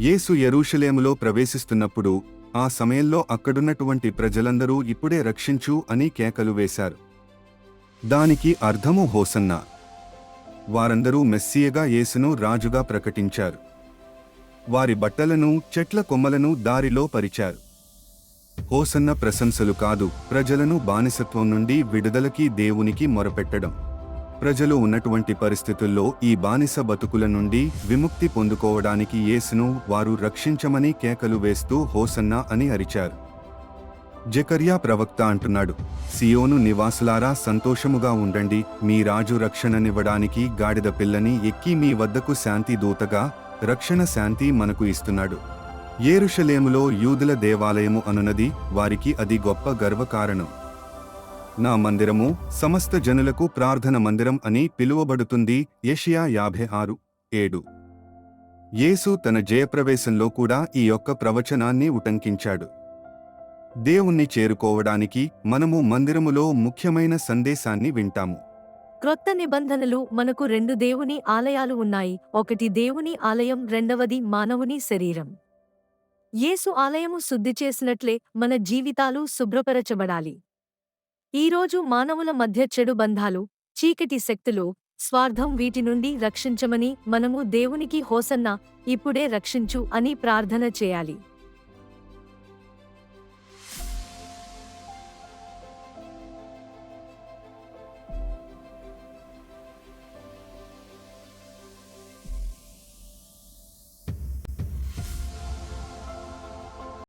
యేసు ఎరూషలేములో ప్రవేశిస్తున్నప్పుడు ఆ సమయంలో అక్కడున్నటువంటి ప్రజలందరూ ఇప్పుడే రక్షించు అని కేకలు వేశారు. దానికి అర్థము హోసన్న. వారందరూ మెస్సియగా యేసును రాజుగా ప్రకటించారు. వారి బట్టలను చెట్ల కొమ్మలను దారిలో పరిచారు. హోసన్న ప్రశంసలు కాదు ప్రజలను బానిసత్వం నుండి విడుదలకి దేవునికి మొరపెట్టడం. ప్రజలు ఉన్నటువంటి పరిస్థితుల్లో ఈ బానిస బతుకుల నుండి విముక్తి పొందుకోవడానికి యేసును వారు రక్షించమని కేకలు వేస్తూ హోసన్న అని అరిచారు. జకర్యా ప్రవక్త అంటున్నాడు సియోను నివాసులారా సంతోషముగా ఉండండి. మీ రాజు రక్షణనివ్వడానికి గాడిద పిల్లని ఎక్కి మీ వద్దకు శాంతి దూతగా రక్షణ శాంతి మనకు ఇస్తున్నాడు. ఏరుషలేములో యూదుల దేవాలయము అనునది వారికి అది గొప్ప గర్వకారణం. నా మందిరము సమస్త జనులకు ప్రార్థన మందిరం అని పిలువబడుతుంది. ఏషియా యాభై ఆరు ఏడు. యేసు తన జయప్రవేశంలో కూడా ఈ యొక్క ప్రవచనాన్ని ఉటంకించాడు. దేవుణ్ణి చేరుకోవడానికి మనము మందిరములో ముఖ్యమైన సందేశాన్ని వింటాము. క్రొత్త నిబంధనలు మనకు రెండు దేవుని ఆలయాలు ఉన్నాయి. ఒకటి దేవుని ఆలయం రెండవది మానవుని శరీరం. యేసు ఆలయము శుద్ధి చేసినట్లే మన జీవితాలు శుభ్రపరచబడాలి. ఈరోజు మానవుల మధ్య చెడు బంధాలు చీకటి శక్తులు స్వార్థం వీటి నుండి రక్షించమని మనము దేవునికి హోసన్నా ఇప్పుడే రక్షించు అని ప్రార్థన చేయాలి.